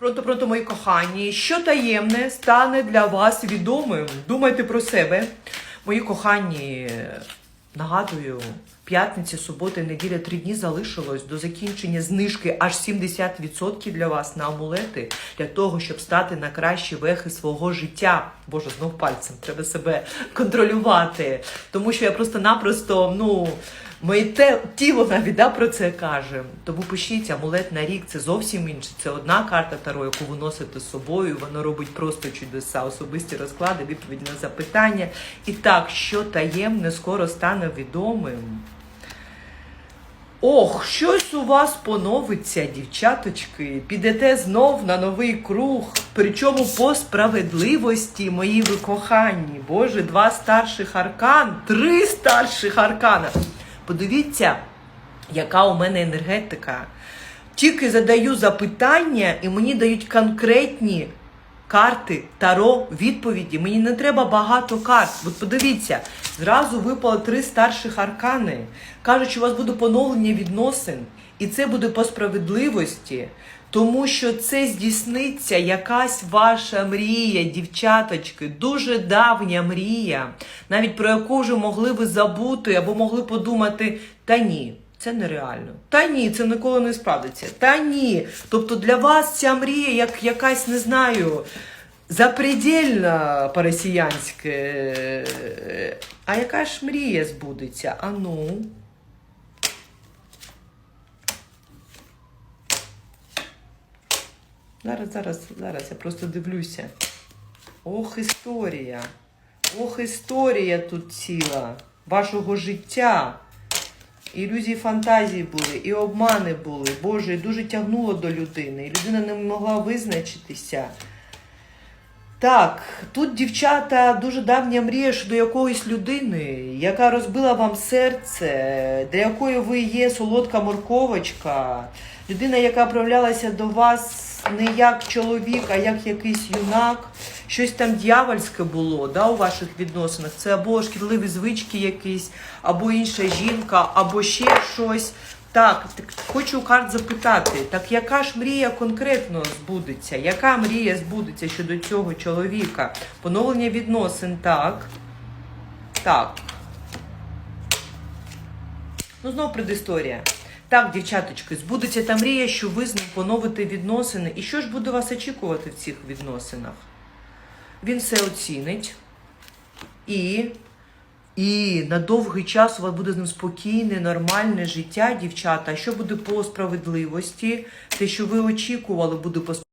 Пронто, пронто, мої кохані, що таємне стане для вас відомим. Думайте про себе. Мої кохані, нагадую, п'ятниця, субота неділя три дні залишилось до закінчення знижки аж 70% для вас на амулети для того, щоб стати на кращі вехи свого життя. Боже, знов пальцем треба себе контролювати. Тому що я просто-напросто, ну. Моє те, тіло навіть да, про це каже. Тому пишіть амулет на рік, це зовсім інше. Це одна карта Таро, яку ви носите з собою. Воно робить просто чудеса, особисті розклади, відповідь на запитання. І так, що таємне скоро стане відомим. Ох, щось у вас поновиться, дівчаточки. Підете знов на новий круг. Причому по справедливості, мої ви кохані. Боже, два старших аркан, три старших аркана. Подивіться, яка у мене енергетика. Тільки задаю запитання, і мені дають конкретні карти, таро, відповіді. Мені не треба багато карт. От подивіться, зразу випало три старших аркани. Кажуть, що у вас буде поновлення відносин, і це буде по справедливості. Тому що це здійсниться якась ваша мрія, дівчаточки, дуже давня мрія, навіть про яку вже могли ви забути або могли подумати, та ні. Це нереально. Та ні, це ніколи не справдиться. Та ні. Тобто для вас ця мрія як якась, не знаю, запредельна по-росіянськи. А яка ж мрія збудеться? А Зараз, зараз, зараз, я просто дивлюся. Ох, історія. Ох, історія тут ціла вашого життя. Ілюзії фантазії були, і обмани були. Боже, і дуже тягнуло до людини. І людина не могла визначитися. Так, тут дівчата дуже давня мрія щодо якоїсь людини, яка розбила вам серце, для якої ви є солодка морковочка. Людина, яка проявлялася до вас не як чоловік, а як якийсь юнак. Щось там дьявольське було да, у ваших відносинах. Це або шкідливі звички якісь, або інша жінка, або ще щось. Так, так, хочу карт запитати, так яка ж мрія конкретно збудеться? Яка мрія збудеться щодо цього чоловіка? Поновлення відносин, так. Так. Ну, знову предісторія. Так, дівчаточки, збудеться та мрія, що ви з ним поновите відносини. І що ж буде вас очікувати в цих відносинах? Він все оцінить і. І на довгий час у вас буде з ним спокійне, нормальне життя, дівчата. А що буде по справедливості? Те, що ви очікували, буде по